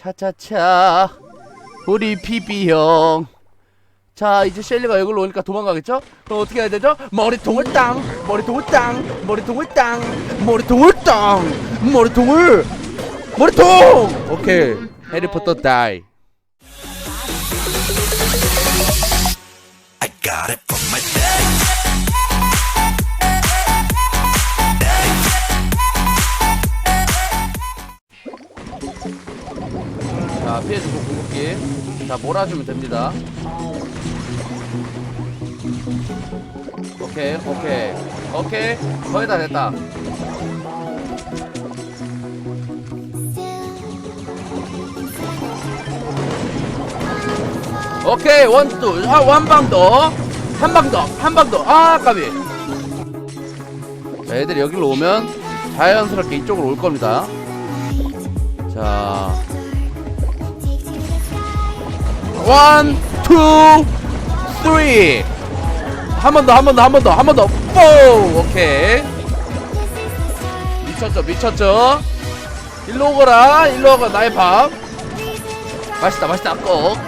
차차차 우리 피비 형. 자 이제 셸리가 여기로 오니까 도망가겠죠? 그럼 어떻게 해야 되죠? 머리통을 땅, 머리통을 땅, 머리통을 땅, 머리통을 땅, 머리통을 머리통. 오케이 해리포터 다이. 자 피해주고 궁극기. 자 몰아주면 됩니다. 오케이 오케이 오케이 거의 다 됐다. 오케이 원투 아원방 더한 방더한방더아 까비 자 애들이 여기로 오면 자연스럽게 이쪽으로 올 겁니다 자 원, 투, 쓰리 한 번 더 한 번 더 한 번 더 한 번 더. 뽀! 오케이. 미쳤죠 미쳤죠? 일로 오거라 일로 오거라. 나의 밥 맛있다 맛있다. 꼭.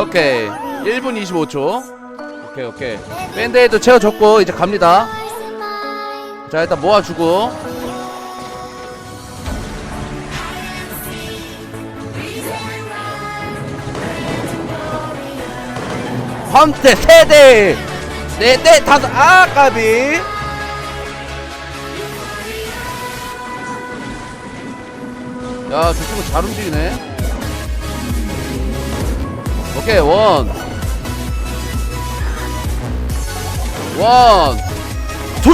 오케이. 1분 25초. 오케이 오케이. 밴드에도 채워줬고 이제 갑니다. 자 일단 모아주고 한대 세대. 네대 다섯. 아 까비. 야저 친구 잘 움직이네. 오케이 원. 원, 투,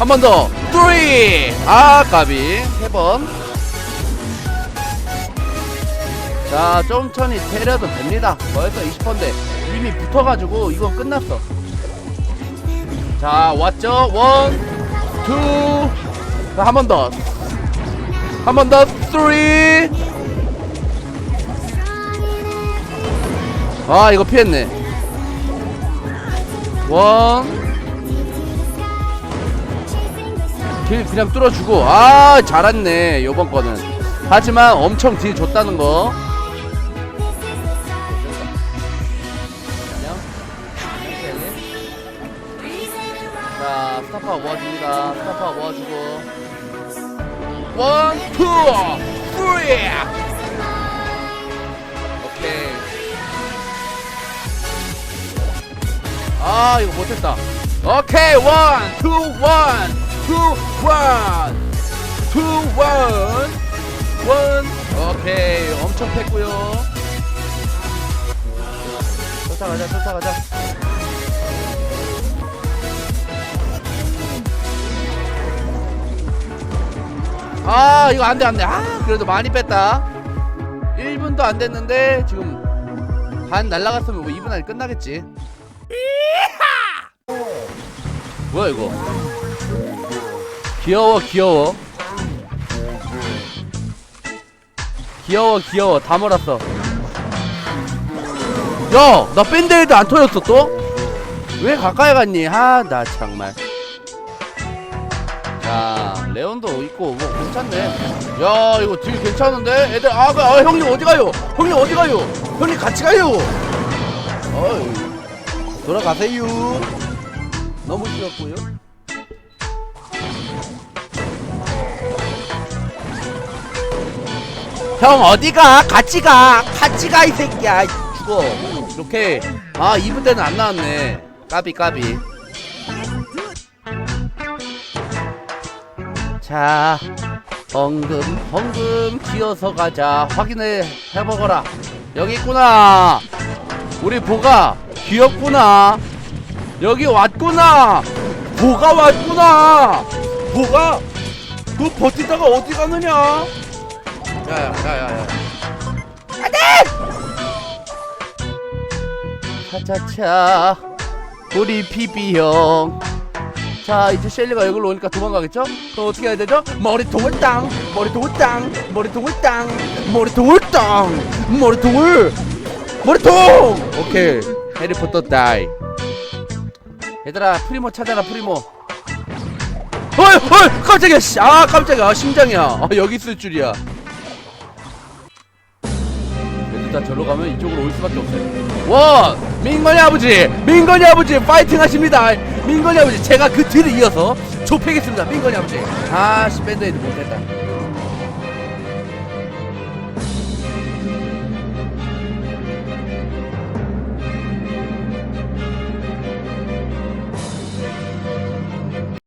한 번 더, 쓰리, 아, 까비, 세 번. 자, 좀 천히 때려도 됩니다. 벌써 20번인데, 이미 붙어가지고, 이건 끝났어. 자, 왔죠? 원, 투, 한 번 더. 한 번 더, 쓰리. 아, 이거 피했네. 원. 길 그냥 뚫어주고 아 잘했네 요번 거는 하지만 엄청 딜 줬다는 거 스타파워 모아줍니다. 스타파워 모아주고. 원, 투, 쓰리. 아 이거 못했다. 오케이 원, 투, 원, 투, 원, 투, 원, 원. 오케이 엄청 팼고요. 쫓아가자 쫓아가자 아 이거 안돼 안돼. 아 그래도 많이 뺐다. 1분도 안 됐는데 지금 반 날라갔으면 뭐 2분 안에 끝나겠지. 뭐야 이거? 귀여워 귀여워. 귀여워 귀여워. 다 몰았어. 야나 밴드에도 안 터졌어 또? 왜 가까이 갔니? 아나 정말 자 레온도 있고 뭐 괜찮네. 야 이거 딜 괜찮은데? 애들 아, 그, 아 형님 어디 가요? 형님 어디 가요? 형님 같이 가요. 어이 돌아가세요. 너무 싫었고요. 형 어디가? 같이 가. 같이 가 이 새끼야. 죽어. 이렇게. 아 2분 때는 안 나왔네. 까비 까비 자 엉금 엉금 기어서 가자. 확인해 해보거라. 여기 있구나. 우리 보가 귀엽구나. 여기 왔구나. 보가 왔구나. 보가 너 버티다가 어디 가느냐? 야야야야야. 안돼! 차차차. 우리 비비 형. 자 이제 셸리가 여기로 오니까 도망가겠죠? 그럼 어떻게 해야 되죠? 머리통을 땅, 머리통을 땅, 머리통을 땅, 머리통을 땅, 머리통을 머리통. 오케이 해리포터 다이. 얘들아 프리모 찾아라 프리모. 어이 어이 깜짝이야 씨. 아 깜짝이야 아, 심장이야. 아, 여기 있을 줄이야. 일단 절로 가면 이쪽으로 올 수밖에 없어요 와 민건이 아버지 민건이 아버지 파이팅 하십니다 민건이 아버지 제가 그 뒤를 이어서 좁히겠습니다. 민건이 아버지. 아씨 밴드에이드 못했다